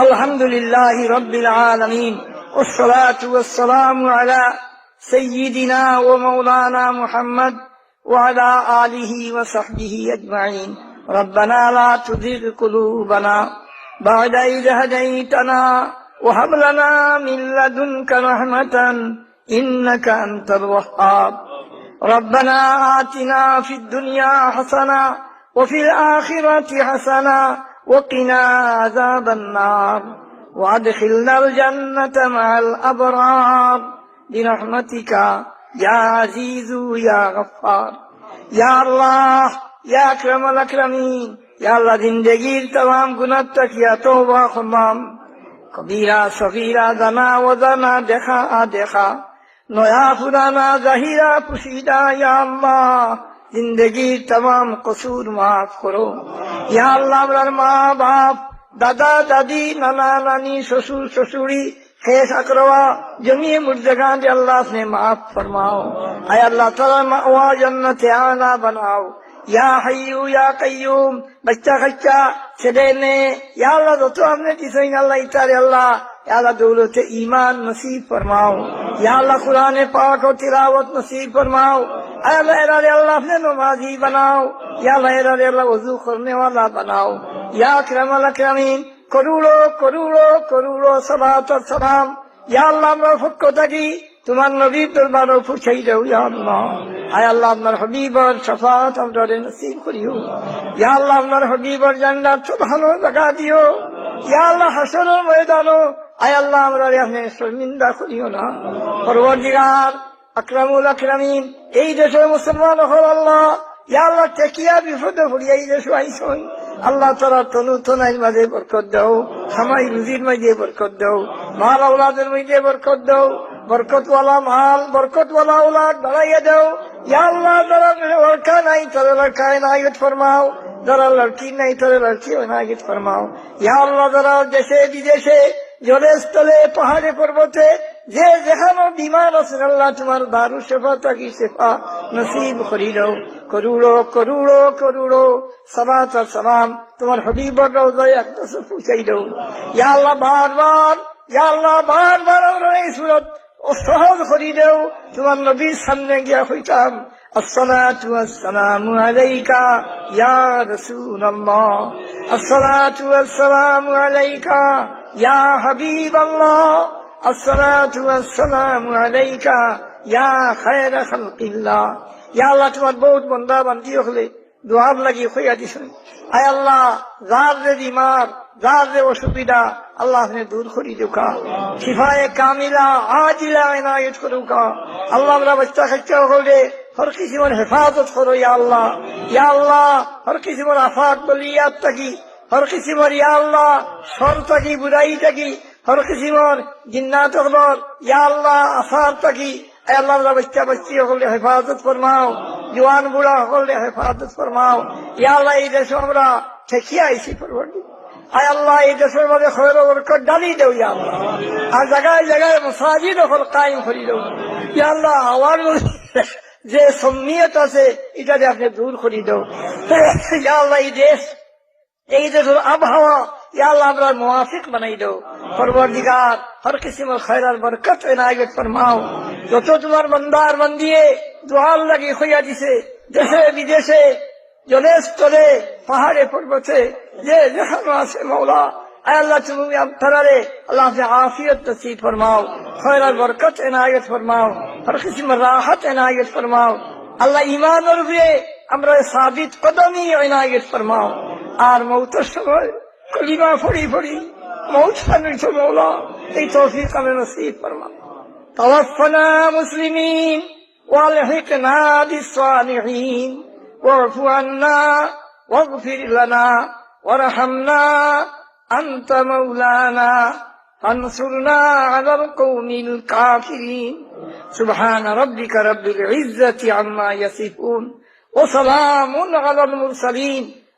الحمد لله رب العالمين والصلاة والسلام على سيدنا ومولانا محمد وعلى آله وصحبه أجمعين ربنا لا تزغ قلوبنا بعد إذ هديتنا وهب لنا من لدنك رحمة إنك أنت الوهاب. ربنا آتنا في الدنيا حسنة وفي الآخرة حسنة وقنا عذاب النار وأدخلنا الجنة مع الأبرار برحمتك يا عزيز يا غفار. يا الله يا أكرم الأكرمين يا الله زندگیر تمام قناتك يا توبة خمام. كبيرة صغيرة دنا ودنا دخا دخا. دیکھا نویا پرانا ظاہرہ يا الله زندگی تمام قصور معاف کرو. یا اللہ আপনার ماں باپ دادا، دادی، نانا، نانی শ্বশুর سسوری خیش اکروا جمعی مردگان دے اللہ سے معاف فرماؤ۔ اے اللہ تعالی، مأوا جنت آنا بناؤ۔ یا حیو، یا قیوم، بچہ خچہ، چھڑے نے۔ یا اللہ دوتو ہم نے جسے اللہ اتار اللہ، یا اللہ دولت ایمان نصیب فرماؤ۔ یا اللہ قرآن پاک و تراوت نصیب فرماؤ۔ اے اللہ اے اللہ اپنے نمازی بناؤ۔ یا غیر اللہ وضو کرنے করুড়ো করুড়ো করুড়ো ইয়া আল্লাহ আমরা ফক্ষ থাকি, তোমার নবীর দরবার পৌঁছাই দেও আল্লাহ। আয় আল্লাহ, আপনার হবিবর সফাত আমরা নসিব করিও। ইয়া আল্লাহ, আপনার হবিবর জান্নাত তো ভালো জায়গা দিও। ইয়া আল্লাহ হাসনের ময়দানও। আয় আল্লাহ, আমরা শর্মিন্দা করিও না। পরবর্তীকার আকরামুল আকরামিন, এই দেশের মুসলমান হল আল্লাহ। আল্লাহ টেকিয়া বিপদে এই দেশ আইসই আল্লাহ তারা তনু তনাইর মাঝে বরকত দাও খামাই রুজির মাঝে বরকত দাও, মাল আওলাদের মাঝে বরকত দাও, বরকতওয়ালা মাল, বরকতওয়ালা আওলাদ বাড়াইয়া দাও। ইয়া আল্লাহ, যারা লড়কা নাই, তারা লড়কায় না নাইগত ফরমাও। যারা লড়কি নাই, তারা লড়কি না নাইগত ফরমাও। ইয়া আল্লাহ, যারা দেশে বিদেশে জলে স্থলে, পাহাড়ে পর্বতে যে যেখানে বিমান আছে আল্লাহ তোমার দারু সেবা তাকি সেবা নসিব করি দাও করুড়ো করুড়ো করুড়ো সলাত আর সালাম তোমার হবিবর রোজায় একটা পৌঁছাই দাও ইয়া আল্লাহ বারবার ইয়া আল্লাহ বারবার আমরা এই সুরত ও সহজ করি দেও তোমার নবীর সামনে গিয়া হইতাম الصلاة والسلام عليك يا رسول الله الصلاة والسلام عليك يا حبيب الله الصلاة والسلام عليك يا خير خلق الله يا الله তোমার বহুত বন্দা বান্দি হলে দোয়ার লাগি হইয়া দিছেন আয় আল্লাহ যার রে বিমার যার রে অসুবিধা আল্লাহ আপনি দূর করি দুকা শিফায়ে কামিলা আজিলা এনায়ত করুকা আল্লাহ আমরা বাচ্চা খাচ্চা হলে হর কিসিমর হেফাজত করো ইয়া আল্লাহ ইয়া আল্লাহ হর কিসিমর আফাত বলি ইয়াদ থাকি হর কিসিমর ইয়া আল্লাহ সর থাকি বুড়াই থাকি হর কিসিমর জিন্নাত হলর ইয়া আল্লাহ থাকি আয় আল্লাহ বাচ্চা বাচ্চি হলে হেফাজত ফরমাও। জোয়ান বুড়া হলে হেফাজত ফরমাও। ইয়া আল্লাহ, এই দেশে আমরা ঠেকিয়ে আইসি পরবর্তী। আয় আল্লাহ, এই দেশের মধ্যে খবর বরকত ডালি দেও, ইয়া আল্লাহ। আর জায়গায় জায়গায় মসাজিদ হল কায়েম করি দেও। ইয়া আল্লাহ আমার যে সম্মিয়ত আছে এটা যে আপনি দূর করি দেও। ইয়া আল্লাহ, এই দেশ, এই দেশের আবহাওয়া আল্লাহ আমরা বানাই দো পরবর্তীকার, হর কিসিমের খয়রার বরকত এনায়েত ফরমাও। যত তোমার বান্দার বান্দিয়ে দোয়ার লাগি হইয়া দিছে, দেশে, বিদেশে, জলে তলে পাহাড়ে, পর্বতে, যে যেখানে আছে মৌলা আল্লাহ তুমি আপনারে আল্লাহ হাফে আফিয়ত নসিব ফরমাও। খয়রার বরকত এনায়েত ফরমাও, হর কিসিমের রাহাত এনায়েত ফরমাও। আল্লাহ ইমান রূপে আমরা সাবিত কদমই এনায়েত ফরমাও। আর মৌতর সময় कलीमा फड़ी फड़ी मौत खाने से मौला तेरी तोफीक का मैं नसीब फरमा तवफना मुस्लिमीन वालहिकना बिस्सालिहीन वाफ़ु अन्ना واغفر لنا وارحمنا أنت مولانا فانصرنا على القوم الكافرين سبحان ربك رب العزة عما يصفون وسلام على المرسلين